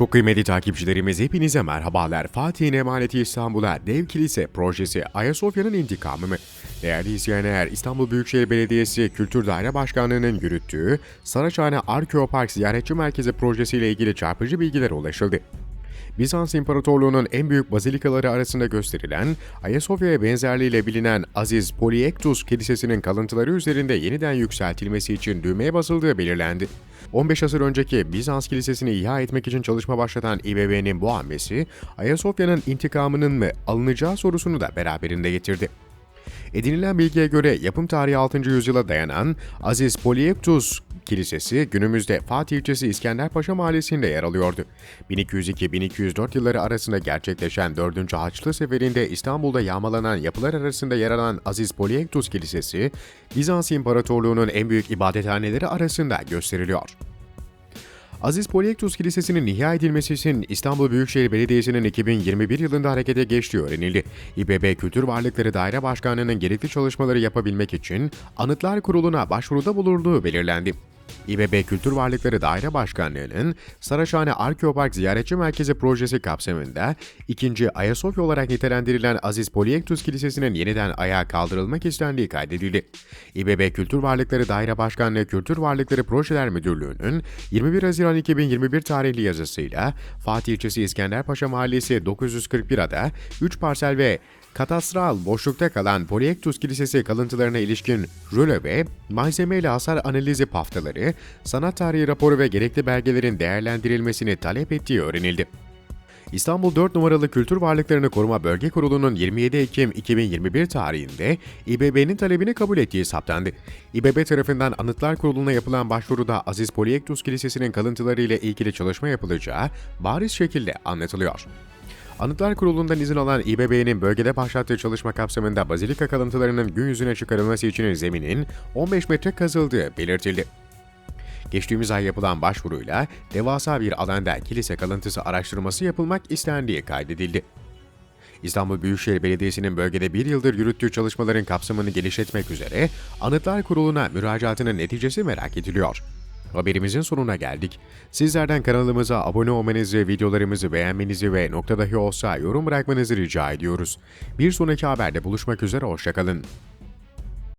Çok kıymetli takipçilerimiz hepinize merhabalar. Fatih'in emaneti İstanbul'a dev kilise projesi Ayasofya'nın intikamı mı? Değerli izleyenler, İstanbul Büyükşehir Belediyesi Kültür Daire Başkanlığı'nın yürüttüğü Saraçhane Arkeopark Ziyaretçi Merkezi projesiyle ilgili çarpıcı bilgiler ulaşıldı. Bizans İmparatorluğu'nun en büyük bazilikaları arasında gösterilen Ayasofya'ya benzerliğiyle bilinen Aziz Polyektus Kilisesi'nin kalıntıları üzerinde yeniden yükseltilmesi için düğmeye basıldığı belirlendi. 15 asır önceki Bizans Kilisesi'ni ihya etmek için çalışma başlatan İBB'nin bu hamlesi, Ayasofya'nın intikamının mı alınacağı sorusunu da beraberinde getirdi. Edinilen bilgiye göre yapım tarihi 6. yüzyıla dayanan Aziz Polyektus Kilisesi günümüzde Fatih ilçesi İskenderpaşa mahallesinde yer alıyordu. 1202-1204 yılları arasında gerçekleşen 4. Haçlı Seferi'nde İstanbul'da yağmalanan yapılar arasında yer alan Aziz Polyektus Kilisesi, Bizans İmparatorluğu'nun en büyük ibadethaneleri arasında gösteriliyor. Aziz Polyektus Kilisesi'nin ihya edilmesi için İstanbul Büyükşehir Belediyesi'nin 2021 yılında harekete geçtiği öğrenildi. İBB Kültür Varlıkları Daire Başkanlığı'nın gerekli çalışmaları yapabilmek için Anıtlar Kurulu'na başvuruda bulunduğu belirlendi. İBB Kültür Varlıkları Daire Başkanlığı'nın Saraçhane Arkeopark Ziyaretçi Merkezi projesi kapsamında ikinci Ayasofya olarak nitelendirilen Aziz Polyektus Kilisesi'nin yeniden ayağa kaldırılmak istendiği kaydedildi. İBB Kültür Varlıkları Daire Başkanlığı Kültür Varlıkları Projeler Müdürlüğü'nün 21 Haziran 2021 tarihli yazısıyla Fatih ilçesi İskenderpaşa Mahallesi 941 ada 3 parsel ve Katastral boşlukta kalan Polyektus Kilisesi kalıntılarına ilişkin röle ve malzemeyle hasar analizi paftaları, sanat tarihi raporu ve gerekli belgelerin değerlendirilmesini talep ettiği öğrenildi. İstanbul 4 numaralı Kültür Varlıklarını Koruma Bölge Kurulu'nun 27 Ekim 2021 tarihinde İBB'nin talebini kabul ettiği saptandı. İBB tarafından Anıtlar Kurulu'na yapılan başvuruda Aziz Polyektus Kilisesi'nin kalıntıları ile ilgili çalışma yapılacağı bariz şekilde anlatılıyor. Anıtlar Kurulu'ndan izin alan İBB'nin bölgede başlattığı çalışma kapsamında bazilika kalıntılarının gün yüzüne çıkarılması için zeminin 15 metre kazıldığı belirtildi. Geçtiğimiz ay yapılan başvuruyla devasa bir alanda kilise kalıntısı araştırması yapılmak istendiği kaydedildi. İstanbul Büyükşehir Belediyesi'nin bölgede bir yıldır yürüttüğü çalışmaların kapsamını genişletmek üzere Anıtlar Kurulu'na müracaatının neticesi merak ediliyor. Haberimizin sonuna geldik. Sizlerden kanalımıza abone olmanızı, videolarımızı beğenmenizi ve nokta dahi olsa yorum bırakmanızı rica ediyoruz. Bir sonraki haberde buluşmak üzere, hoşçakalın.